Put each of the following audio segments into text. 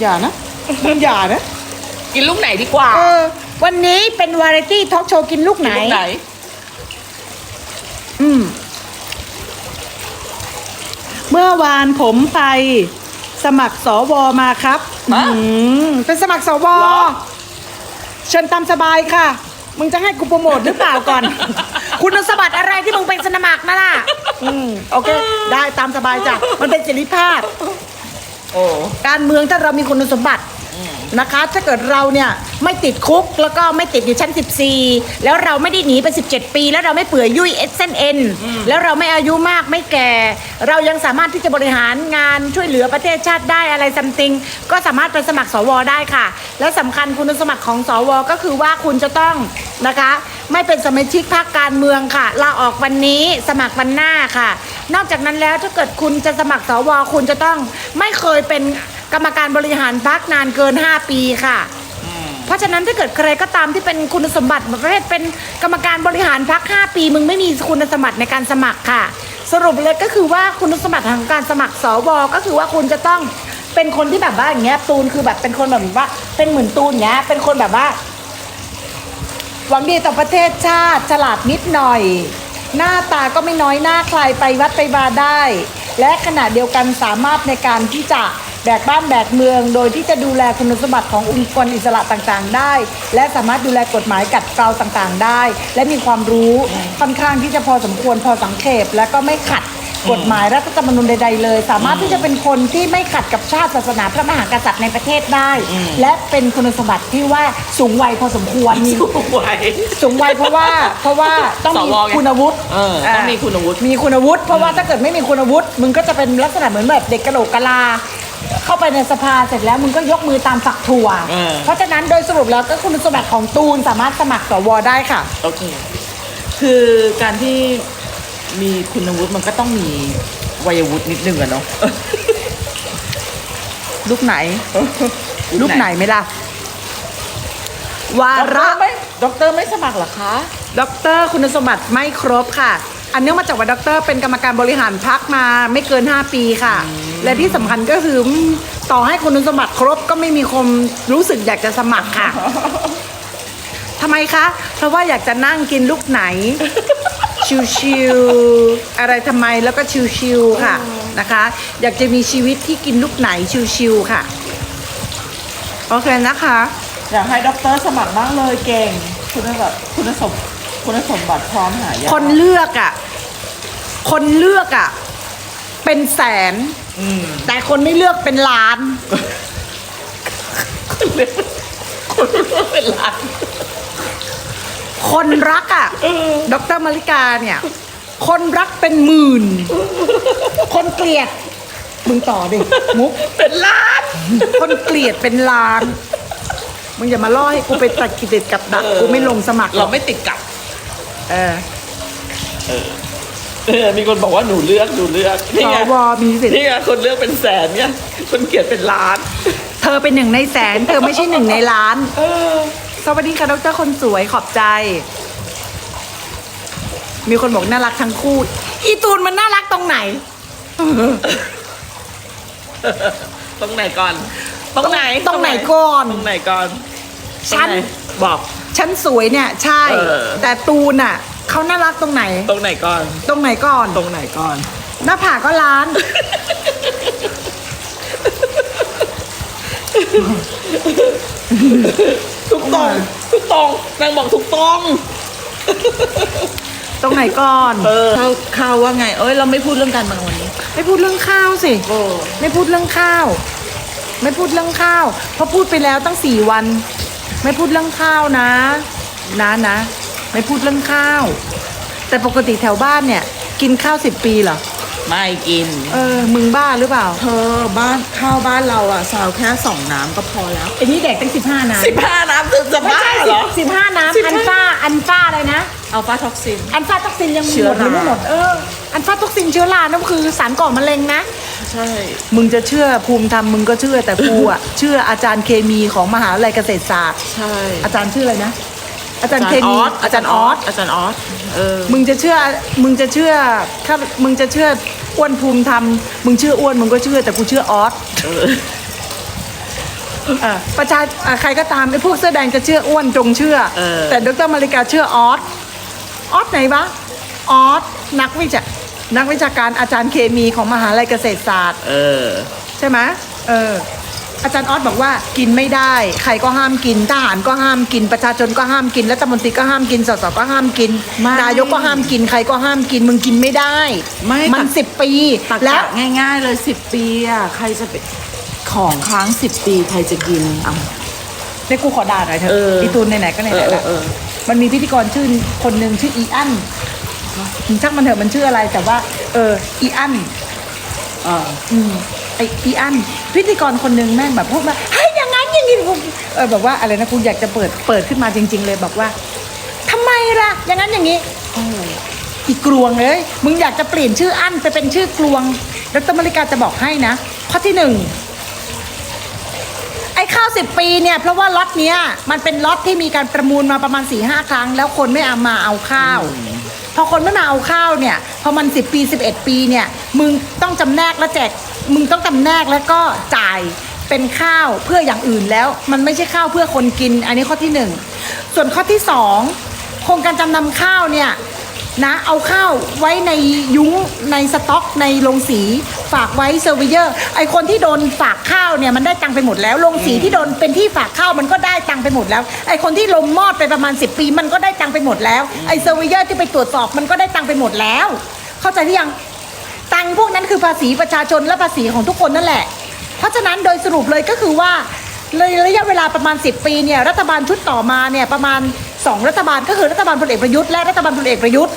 อย่านะมึงอย่านะกินลูกไหนดีกว่าเออวันนี้เป็นวาไรตี้ทอล์กโชว์กินลูกไหน กินลูกไหน อืม เมื่อวานผมไปสมัครสวมาครับ ฮะ อืมเป็นสมัครสวเหรอ เชิญตามสบายค่ะ มึงจะให้กูโปรโมทหรือเปล่าก่อน คุณสมบัติอะไรที่มึงเป็นสมัครนั่นน่ะ อืม โอเค ได้ตามสบายจ้ะ มันเป็นเสรีภาพ โอ้การเมืองถ้าเรามีคุณสมบัตินะคะ ถ้าเกิดเราเนี่ยไม่ติดคุกแล้วก็ไม่ติดอยู่ชั้น 14 แล้วเราไม่ได้หนีไป 17 ปี แล้วเราไม่เปื่อยยุ่ยเอสเซนเอ็นแล้วเราไม่อายุมากไม่แก่ เรายังสามารถที่จะบริหารงานช่วยเหลือประเทศชาติได้อะไรซัมติงก็สามารถไปสมัครสวได้ค่ะ และสำคัญคุณสมบัติของสว ก็คือว่าคุณจะต้องนะคะ ไม่เป็นสมาชิกพรรคการเมืองค่ะลาออกวันนี้สมัครวันหน้าค่ะ นอกจากนั้นแล้วถ้าเกิดคุณจะสมัครสวคุณจะต้องไม่เคยเป็นกรรมการบริหารพรรคนานเกิน 5 ปีค่ะ เพราะฉะนั้นถ้าเกิดใครก็ตามที่เป็นคุณสมบัติประเภทเป็นกรรมการบริหารพรรค5ปี มึงไม่มีคุณสมบัติในการสมัครค่ะ สรุปเลยก็คือว่าคุณสมบัติทางการสมัครสวก็คือว่าคุณจะต้องเป็นคนที่แบบว่าอย่างเงี้ยตูนคือแบบเป็นคนแบบว่า เป็นเหมือนตูนอย่างเงี้ยเป็นคนแบบว่าหวังดีต่อประเทศชาติฉลาดนิดหน่อย หน้าตาก็ไม่น้อยหน้าใครไปวัดไปบาได้ และขณะเดียวกันสามารถในการที่จะแบกบ้านแบกเมือง โดยที่จะดูแลคุณสมบัติขององค์กรอิสระต่างๆ ได้ และสามารถดูแลกฎหมายกัดเกลาต่างๆ ได้ และมีความรู้ค่อนข้างที่จะพอสมควรพอสังเขปและก็ไม่ขัด กฎหมายรัฐธรรมนูญใด ๆ เลย สามารถที่จะเป็นคนที่ไม่ขัดกับชาติศาสนาพระมหากษัตริย์ในประเทศได้ และเป็นคุณสมบัติที่ว่าสูงวัยพอสมควรมีสู้ไหวสูงวัยเพราะว่าเพราะว่าต้องมีสวไง คุณวุฒิ เออต้องมีคุณวุฒิ มีคุณวุฒิเพราะว่าถ้าเกิดไม่มีคุณวุฒิมึงก็จะเป็นลักษณะเหมือนแบบเด็กกระโหลกกะลา เข้าไปในสภาเสร็จแล้วมึงก็ยกมือตามฝักถั่ว เออ เพราะฉะนั้นโดยสรุปแล้วก็คุณสมบัติของตูนสามารถสมัครสวได้ค่ะ โอเค คือการที่ มีคุณวุฒิมันก็ต้องมีวัยวุฒินิดนึงอะเนาะลูกไหน ลูกไหนไหมล่ะ วาด็อกเตอระร์ไม่ด็อกเตอร์ไม่สมัครเหรอคะด็อกเตอร์คุณสมบัติไม่ครบค่ะ อันเนื่องมาจากว่าด็อกเตอร์เป็นกรรมการบริหารพักมาไม่เกิน 5 ปีค่ะ และที่สำคัญก็คืออืมต่อให้คุณสมบัติครบก็ไม่มีคนรู้สึกอยากจะสมัครค่ะทำไมคะ เพราะว่าอยากจะนั่งกินลูกไหน ชิวๆอะไรทำไมแล้วก็ชิวๆค่ะนะคะ อยากจะมีชีวิตที่กินลูกไหนชิวๆค่ะ โอเคนะคะ อยากให้ด็อกเตอร์สมัครบ้างเลยเก่ง คุณสมบัติคุณสมคุณสมบัติพร้อมหายากคนเลือกอะ คนเลือกอะ เป็นแสน อืมแต่คนไม่เลือกเป็นล้าน คนเลือกคนเลือกเป็นล้าน คนรักอะดรมาริกาเนี่ย คนรักเป็นหมื่น คนเกลียด มึงต่อดิ มุก เป็นล้าน คนเกลียดเป็นล้าน มึงอย่ามาล่อให้กูไปตัดกิเลสกับดัก กูไม่ลงสมัครหรเราอกไม่ติดกับ เออเออมีคนบอกว่าหนูเลือกหนูเลือกสนี่ไงวมีสิทธิ์ นี่ไงคนเลือกเป็นแสนเนี่ยคนเกลียดเป็นล้าน เธอเป็นหนึ่งในแสน เธอไม่ใช่หนึ่งในล้าน สวัสดีค่ะดรคนสวยขอบใจ มีคนบอกน่ารักทั้งคู่ อีตูนมันน่ารักตรงไหน ตรงไหนก่อน ตรงไหนตรงไหนก่อน ตรงไหนก่อน ฉันตรงไหบอก ฉันสวยเนี่ย ใช่เออแต่ตูนอะเขาน่ารักตรงไหน ตรงไหนก่อน ตรงไหนก่อน ตรงไหนก่อน หน้าผากก็ล้าน ทุกตรงทุกตรงนางบอกทุกตรงตรงไหนก่อน เออข้าวข้าวว่าไง เอ้ยเราไม่พูดเรื่องการเมืองวันนี้ ไม่พูดเรื่องข้าวสิโอ้ไม่พูดเรื่องข้าว ไม่พูดเรื่องข้าวเพราะพูดไปแล้วตั้งสี่วัน ไม่พูดเรื่องข้าวนะ นะนะ ไม่พูดเรื่องข้าว แต่ปกติแถวบ้านเนี่ย กินข้าวสิบปีเหรอ ไม่กิน เออ มึงบ้าหรือเปล่า เธอบ้านข้าวบ้านเราอะสาวแค่สองน้ำก็พอแล้วไอ้นี่แดกตั้งสิบห้าน้ำสิบห้าน้ำจะจะไม่บ้าใช่เหรอ สิบห้าน้ำ15 อันฟ้าอันฟ้าอะไรนะ อัลฟาท็อกซิน อันฟาท็อกซินยังเชื้หอมดหรือไม่ราหมดเอออันฟาท็อกซินเชื้อรานั่นคือสารก่อมะเร็งนะใช่ มึงจะเชื่อภูมิธรรมมึงก็เชื่อแต่กูอะ เชื่ออาจารย์เคมีของมหาวิทยาลัยเกษตรศาสตร์ ใช่อาจารย์ชื่ออะไรนะ อาจารย์เคมีอาจารย์ออส อาจารย์ออส เออ มึงจะเชื่อ มึงจะเชื่อถ้ามึงจะเชื่อ อ้วนภูมิธรรมมึงเชื่ออ้วนมึงก็เชื่อแต่กูเชื่อออสเอ่อประชาเอ่อใครก็ตามไอ้พวกเสื้อแดงจะเชื่ออ้วนจงเชื่อเออแต่ดรมาริกาเชื่อออสออสไหนวะออสนักวิจานักวิชาการอาจารย์เคมีของมหาลัยเกษตรศาสตร์เออใช่ไหมเออ อาจารย์ออสบอกว่ากินไม่ได้ ใครก็ห้ามกิน ทหารก็ห้ามกิน ประชาชนก็ห้ามกิน รัฐมนตรีก็ห้ามกิน สสก็ห้ามกิน ไม่นายกก็ห้ามกิน ใครก็ห้ามกิน มึงกินไม่ได้ ไม่มันตัก สิบปี ตักแล้วกะง่าย ๆ เลยสิบปีอะใครจะไปของค้างสิบปีใครจะกินอะเดี๋ยวกูขอด่าหน่อยเถอะเอออีอีตูนไหนๆก็ไหนเออๆเอละอเออ มันมีพิธีกรชื่อคนหนึ่งชื่ออีอันช่างมันเถอะมันชื่ออะไรแต่ว่า เอออีอัน เอออืม ไออีอันพิธีกรคนหนึ่งแม่งแบบพูดมาเฮ้ยอย่างนั้นอย่างนี้กูเออแบบว่าอะไรนะกูอยากจะเปิดเปิดขึ้นมาจริง ๆ เลยบอกว่าทำไมล่ะ อย่างนั้นอย่างนี้โอ้อีกลวงเลยมึงอยากจะเปลี่ยนชื่ออั้นไปเป็นชื่อกลวงดรมริกาจะบอกให้นะข้อที่หนึ่งไอ้ข้าวสิบปีเนี่ยเพราะว่าล็อตเนี้ยมันเป็นล็อตที่มีการประมูลมาประมาณสี่ห้าครั้ง แล้วคนไม่เอามาเอาข้าว พอคนไม่มาเอาข้าวเนี่ย พอมัน10ปี11ปีเนี่ย มึงต้องจำแนกและแจก มึงต้องจำแนกแล้วก็จ่ายเป็นข้าวเพื่ออย่างอื่นแล้ว มันไม่ใช่ข้าวเพื่อคนกิน อันนี้ข้อที่หนึ่งส่วนข้อที่สองโครงการจำนำข้าวเนี่ยนะเอาข้าวไว้ในยุ้งในสต็อกในโรงสีฝากไว้เซอร์วิเยอร์ไอคนที่โดนฝากข้าวเนี่ยมันได้ตังค์ไปหมดแล้วโรงสีที่โดนเป็นที่ฝากข้าวมันก็ได้ตังค์ไปหมดแล้วไอคนที่ลมมอดไปประมาณ 10 ปี มันก็ได้ตังค์ไปหมดแล้วไอเซอร์วิเยอร์ที่ไปตรวจสอบมันก็ได้ตังค์ไปหมดแล้ว เข้าใจหรือยัง ตังค์พวกนั้นคือภาษีประชาชนและภาษีของทุกคนนั่นแหละ เพราะฉะนั้นโดยสรุปเลยก็คือว่าเลยระยะเวลาประมาณ 10 ปีเนี่ยรัฐบาลชุดต่อมาเนี่ยประมาณ 2 รัฐบาลก็คือรัฐบาลพลเอกประยุทธ์และรัฐบาลพลเอกประยุทธ์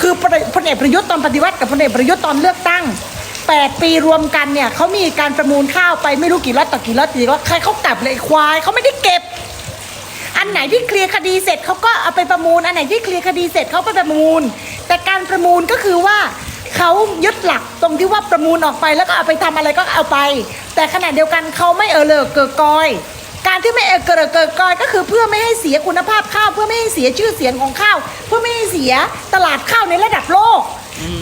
คือพลเอกประยุทธ์ตอนปฏิวัติกับพลเอกประยุทธ์ตอนเลือกตั้ง 8 ปีรวมกันเนี่ยเขามีการประมูลข้าวไปไม่รู้กี่ล็อตต่อกี่ล็อตกี่ล็อตใครเขากลับเลยควายเขาไม่ได้เก็บ อันไหนที่เคลียร์คดีเสร็จเขาก็เอาไปประมูลอันไหนที่เคลียร์คดีเสร็จเขาไปประมูล แต่การประมูลก็คือว่า เขายึดหลักตรงที่ว่าประมูลออกไปแล้วก็เอาไปทำอะไรก็เอาไป แต่ขณะเดียวกันเขาไม่เออเลอเกิดกอย การที่ไม่เออเกระเกิดกอย ก็คือเพื่อไม่ให้เสียคุณภาพข้าว เพื่อไม่ให้เสียชื่อเสียงของข้าว เพื่อไม่ให้เสียตลาดข้าวในระดับโลก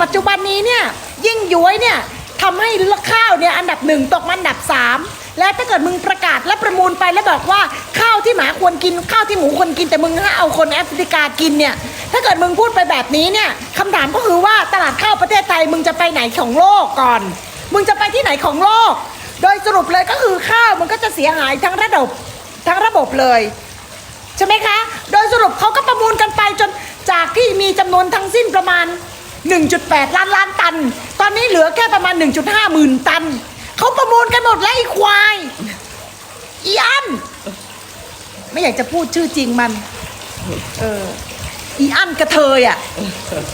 ปัจจุบันนี้เนี่ยยิ่งย้วยเนี่ยทำให้ข้าวเนี่ยอันดับหนึ่งตกมาอันดับสามและถ้าเกิดมึงประกาศและประมูลไปแล้วบอกว่าข้าวที่หมาควรกินข้าวที่หมูควรกินแต่มึงให้เอาคนแอฟริกากินเนี่ย ถ้าเกิดมึงพูดไปแบบนี้เนี่ยคำถามก็คือว่าตลาดข้าวประเทศไทยมึงจะไปไหนของโลกก่อน มึงจะไปที่ไหนของโลก โดยสรุปเลยก็คือข้าวมันก็จะเสียหายทั้งระบบทั้งระบบเลยใช่ไหมคะ โดยสรุปเขาก็ประมูลกันไปจนจากที่มีจำนวนทั้งสิ้นประมาณ 1.8 ล้านล้านตัน ตอนนี้เหลือแค่ประมาณ 1.5หมื่นตัน เขาประมูลกันหมดแล้วไอ้ควายอีอันไม่อยากจะพูดชื่อจริงมัน เออ อีอันกระเทยอะ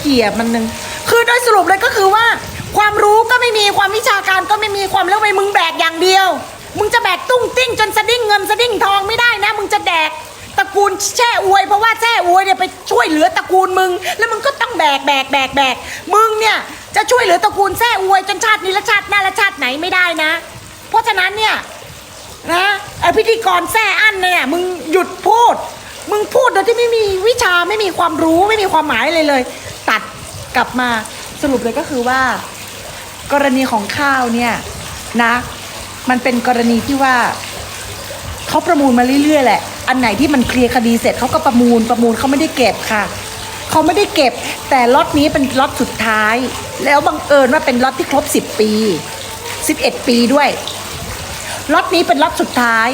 เกลียดมันนึง คือโดยสรุปเลยก็คือว่า ความรู้ก็ไม่มีความวิชาการก็ไม่มีความแล้วไปมึงแบกอย่างเดียว มึงจะแบกตุ้งติ้งจนสะดิ้งเงินสะดิ้งทองไม่ได้นะ มึงจะแดกตระกูลแช่อวยเพราะว่าแช่อวยเนี่ยไปช่วยเหลือตระกูลมึง แล้วมึงก็ต้องแบกแบกแบกแบกมึงเนี่ยจะช่วยเหลือตระกูลแช่อวยจนชาตินี้และชาติหน้าและชาติไหนไม่ได้นะ เพราะฉะนั้นเนี่ยนะไอพิธีกรแซ่อั้นเนี่ยมึงหยุดพูด มึงพูดโดยที่ไม่มีวิชาไม่มีความรู้ไม่มีความหมายเลยเลย ตัดกลับมาสรุปเลยก็คือว่า กรณีของข้าวเนี่ยนะ มันเป็นกรณีที่ว่าเขาประมูลมาเรื่อยๆแหละ อันไหนที่มันเคลียร์คดีเสร็จเขาก็ประมูลประมูลเขาไม่ได้เก็บค่ะเขาไม่ได้เก็บ แต่ล็อตนี้เป็นล็อตสุดท้าย แล้วบังเอิญว่าเป็นล็อตที่ครบ 10 ปี 11 ปีด้วยล็อตนี้เป็นล็อตสุดท้าย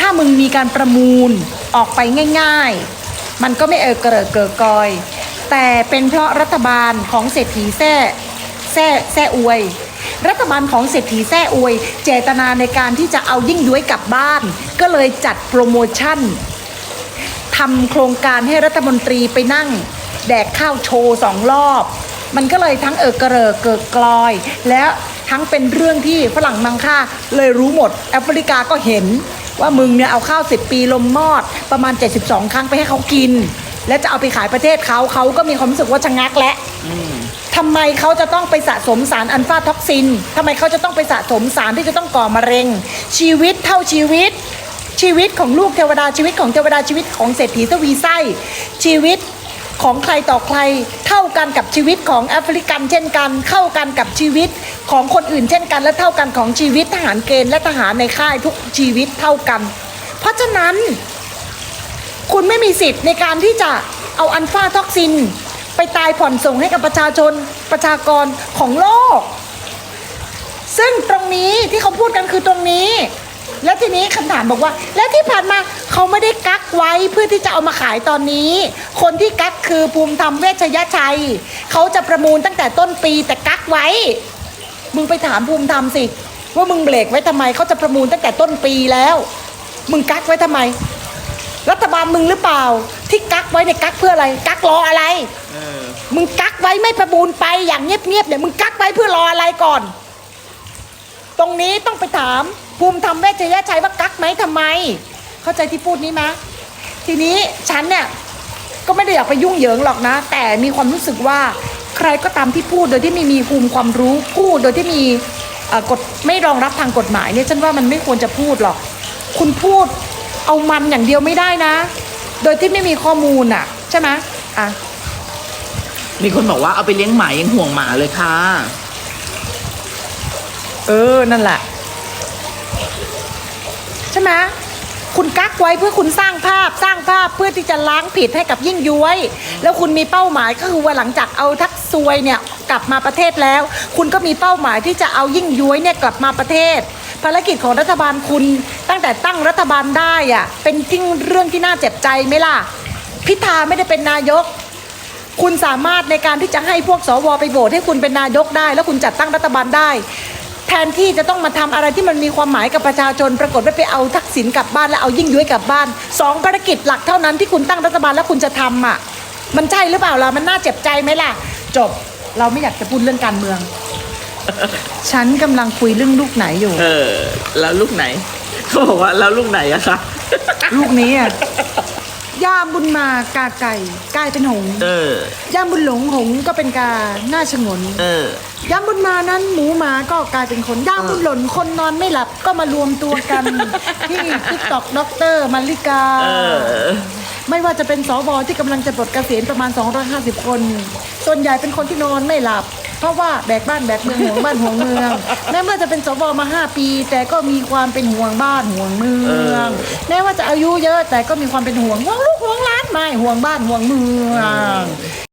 ถ้ามึงมีการประมูลออกไปง่าย ๆ มันก็ไม่เออเกระเกิดกอย แต่เป็นเพราะรัฐบาลของเศรษฐีแซ่แซ่แซ่อวย รัฐบาลของเศรษฐีแซ่อวย เจตนาในการที่จะเอายิ่งย้วยกลับบ้าน ก็เลยจัดโปรโมชั่นทำโครงการให้รัฐมนตรีไปนั่ง แดกข้าวโชว์สองรอบ มันก็เลยทั้งเออกระเริกเกิดกลอย และทั้งเป็นเรื่องที่ฝรั่งมังค่าเลยรู้หมด แอฟริกาก็เห็น ว่ามึงเนี่ยเอาข้าวสิบปีลมมอดประมาณ 72 ครั้งไปให้เขากิน และจะเอาไปขายประเทศเขาเขาก็มีความรู้สึกว่าชะงักและทำไมเขาจะต้องไปสะสมสารอัลฟาท็อกซินทำไมเขาจะต้องไปสะสมสารที่จะต้องก่อมะเร็ง ชีวิตเท่าชีวิต ชีวิตของลูกเทวดาชีวิตของเทวดาชีวิตของเศรษฐีทวีไส้ชีวิต ของใครต่อใคร เท่ากันกับชีวิตของแอฟริกันเช่นกัน เข้ากันกับชีวิตของคนอื่นเช่นกัน และเท่ากันของชีวิตทหารเกณฑ์และทหารในค่ายทุกชีวิตเท่ากัน เพราะฉะนั้น คุณไม่มีสิทธิ์ในการที่จะเอาอันฟาท็อกซิน ไปตายผ่อนส่งให้กับประชาชนประชากรของโลก ซึ่งตรงนี้ที่เขาพูดกันคือตรงนี้ แล้วทีนี้คำถามบอกว่า แล้วที่ผ่านมาเขาไม่ได้กักไว้เพื่อที่จะเอามาขายตอนนี้ คนที่กักคือภูมิธรรมเวชยชัย เขาจะประมูลตั้งแต่ต้นปีแต่กักไว้ มึงไปถามภูมิธรรมสิ ว่ามึงเบรกไว้ทำไมเขาจะประมูลตั้งแต่ต้นปีแล้ว มึงกักไว้ทำไม รัฐบาลมึงหรือเปล่า ที่กักไว้เนี่ยกักเพื่ออะไร กักรออะไรเออมึงกักไว้ไม่ประมูลไปอย่างเงียบๆเนี่ยมึงกักไว้เพื่อรออะไรก่อน ตรงนี้ต้องไปถาม ภูมิธรรมเวชยชัยว่ากักไหมทำไม เข้าใจที่พูดนี้ไหมทีนี้ฉันเนี่ยก็ไม่ได้อยากไปยุ่งเหยิงหรอกนะ แต่มีความรู้สึกว่าใครก็ตามที่พูดโดยที่ไม่มีภูมิความรู้พูดโดยที่มีเอ่อกฎไม่รองรับทางกฎหมายเนี่ยฉันว่ามันไม่ควรจะพูดหรอก คุณพูดเอามันอย่างเดียวไม่ได้นะ โดยที่ไม่มีข้อมูลอะ ใช่ไหมอะมีคนบอกว่าเอาไปเลี้ยงหมายังห่วงหมาเลยค่ะ เออ นั่นแหละใช่ไหมคุณกักไว้เพื่อคุณสร้างภาพสร้างภาพเพื่อที่จะล้างผิดให้กับยิ่งย้วย แล้วคุณมีเป้าหมายก็คือว่าหลังจากเอาทักซวยเนี่ยกลับมาประเทศแล้ว คุณก็มีเป้าหมายที่จะเอายิ่งย้วยเนี่ยกลับมาประเทศ ภารกิจของรัฐบาลคุณตั้งแต่ตั้งรัฐบาลได้อะเป็นจริงเรื่องที่น่าเจ็บใจไหมล่ะ พิธาไม่ได้เป็นนายก คุณสามารถในการที่จะให้พวกสวไปโหวตให้คุณเป็นนายกได้ แล้วคุณจัดตั้งรัฐบาลได้ แทนที่จะต้องมาทำอะไรที่มันมีความหมายกับประชาชน ปรากฏว่าไปเอาทักษิณกลับบ้านแล้วเอายิ่งย้วยกลับบ้านสองภารกิจหลักเท่านั้นที่คุณตั้งรัฐบาลแล้วคุณจะทำอะมันใช่หรือเปล่าล่ะมันน่าเจ็บใจไหมล่ะ จบเราไม่อยากจะพูดเรื่องการเมือง ฉันกำลังคุยเรื่องลูกไหนอยู่ เออ แล้วลูกไหนเขาบอกว่าแล้วลูกไหนอะคะลูกนี้อะ ย่ามบุญมากาไก่กลายเป็นหงส์เออย่ามบุญหลงหงส์ก็เป็นกาหน้าชงนเออย่ามบุญมานั้นหมูหมาก็กลายเป็นคนย่ามบุญหล่นคนนอนไม่หลับก็มารวมตัวกัน ที่ทิกตอกด็อกเตอร์มาริกาเออไม่ว่าจะเป็นสวที่กำลังจะปลดเกษียณประมาณ 250 คน ส่วนใหญ่เป็นคนที่นอนไม่หลับ เพราะว่าแบกบ้านแบกเมืองห่วงบ้านห่วงเมืองแม้ว่าจะเป็นสวมา 5 ปี แต่ก็มีความเป็นห่วงบ้านห่วงเมืองแม้ว่าจะอายุเยอะแต่ก็มีความเป็นห่วงห่วงลูกห่วงหลานไม่ห่วงบ้านห่วงเมือง